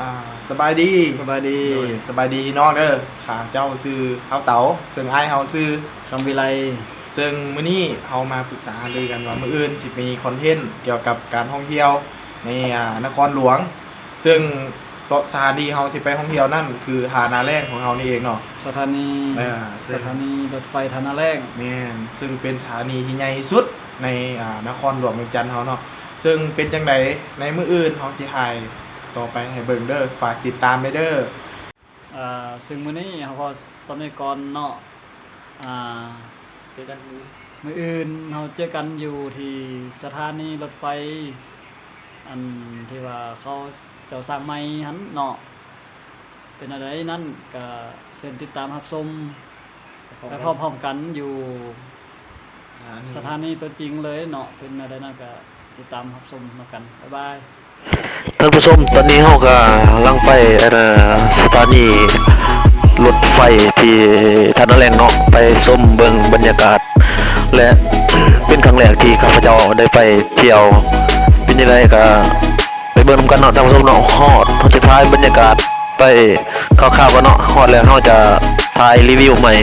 อ่าสบายดีสบายดีโดยสบายดีน้องเด้อข้าเจ้าซื้อเฮาเต๋าซึ่งอ้ายเฮาซื้อคำวิไลซึ่งมื้อนี้เฮามาปรึกษาหารือกันว่ามื้ออื่นสิมีคอนเทนต์เกี่ยวกับการท่องเที่ยวในอ่านครหลวง ซึ่งสถานที่เฮาสิไปท่องเที่ยวนั่นคือหาดนาแรงของเฮานี่เองเนาะ สถานีอ่า สถานีรถไฟธนาแรงแม่นซึ่งเป็นสถานีที่ใหญ่ที่สุดในอ่านครหลวงเวียงจันทน์เฮาเนาะซึ่งเป็นจังไดในมื้ออื่นเฮาสิถ่าย ต่อไปให้เบิ่งเด้อฝากติดตามไปเด้ออ่าซึ่งมื้อนี้เฮาก็สมัยก่อนเนาะอ่าเจอกันมื้อมื้ออื่นเฮาเจอกันอยู่ที่สถานีรถไฟ อันที่ว่าเขาเจ้าสร้างใหม่หันเนาะเป็นอะไรนั่นก็เชิญติดตามรับชมไปพร้อมๆกันอยู่สถานีตัวจริงเลยเนาะเป็นอะไรนั่นก็ติดตามรับชมมากัน บ๊ายบาย ท่านผู้ชมตอนนี้เราก็กำลังไปเอ่อสถานีรถไฟที่ท่านาแรงเนาะไปชมเบิ่งบรรยากาศ และเป็นครั้งแรกที่ข้าพเจ้าได้ไปเที่ยวเป็นยังไงก็ไปเบิ่งนกันเนาะท่านผู้ชมเนาะฮอดเขาจะถ่ายบรรยากาศไปคร่าวๆกันเนาะฮอดแล้วเราจะถ่ายรีวิวใหม่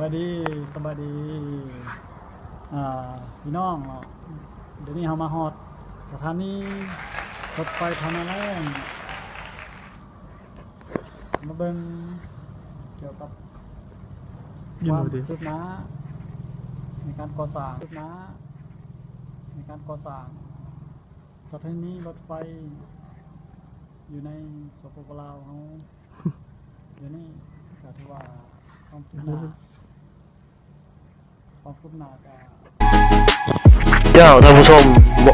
บายดีสบายดีอ่าพี่น้องเนาะเดี๋ยวนี้เรามาฮอดสถานีรถไฟทางแรงมาเบิ่งเกี่ยวกับยืนความดูดิคืบหน้าในการก่อสร้างคืบหน้าในการก่อสร้างสถานีรถไฟ อยู่ในสปปลาวเขาเดี๋ยวนี้ก็ถือว่าความคืบหน้า ความคืบหน้ากเจ้าท่านผู้ชมบ่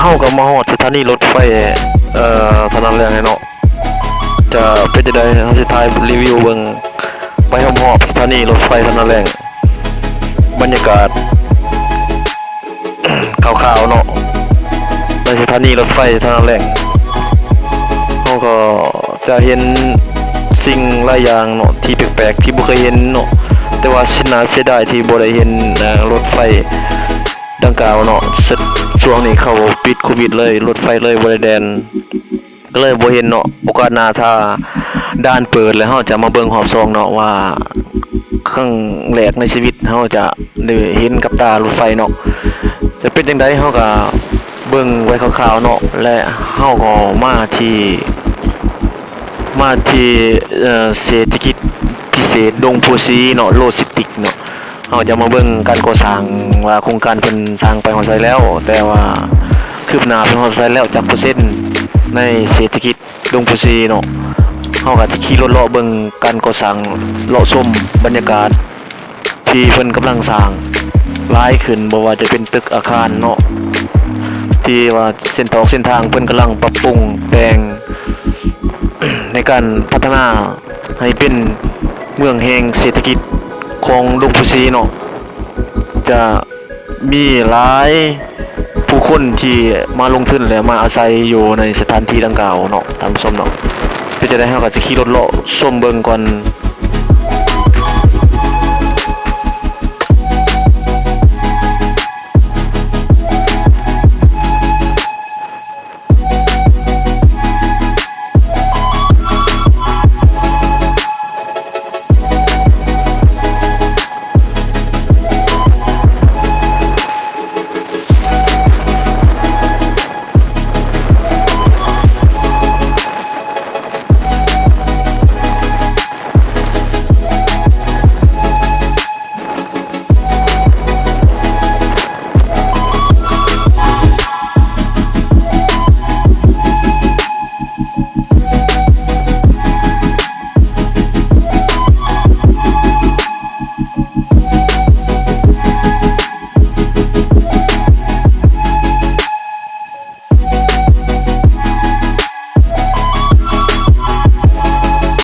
เฮากับมาฮอดสถานีรถไฟเอ่อสนามแรงเนาะจะเป็นจังไดเฮาสิถ่ายรีวิวเบิ่งไปฮอดสถานีรถไฟสนามแรงบรรยากาศขาวๆเนาะในสถานีรถไฟสนามแรงเฮาก็จะเห็นสิ่งหลายอย่างเนาะที่แปลกๆที่บ่เคยเห็นเนาะ แต่ว่าสินาเสียดายที่บ่ได้เห็นรถไฟดังกล่าวเนาะสช่วงนี้เขาปิดโควิดเลย รถไฟเลยบริแดนก็เลยบ่เห็นเนาะโอกาสหน้าถ้าด้านเปิดแล้วเฮาจะมาเบิ่งหอบซองเนาะว่าครั้งแรกในชีวิตเฮาจะได้เห็นกับตารถไฟเนาะจะเป็นจังไดเฮาก็เบิ่งไว้คร่าวๆเนาะและเฮาก็มาที่มาที่เอ่อเศรษฐกิจ พิเศษดงพูซีเนาะโลจิสติกเนาะเราจะมาเบิ่งการก่อสร้างว่าโครงการเพิ่นสร้างไปฮอดไสแล้ว แต่ว่าคืบหน้าเพิ่นฮอดไสแล้วจักเปอร์เซ็นต์ในเศรษฐกิจดงพุซีเนาะเฮาก็ขี่รถเลาะเบิ่งการก่อสร้างเลาะชมบรรยากาศ ที่เพิ่นกำลังสร้างหลายขึ้นบ่ว่าจะเป็นตึกอาคารเนาะที่ว่าเส้นตอกเส้นทางเพิ่นกำลังปรับปรุงแต่งในการพัฒนาให้เป็น เมืองแห่งเศรษฐกิจของลุงพุซีเนาะจะมีหลายผู้คนที่มาลงทุนและมาอาศัยอยู่ในสถานที่ดังกล่าวเนาะตามส้มเนาะเพื่อจะได้เฮาก็จะขี่รถเลาะส้มเบิงก่อน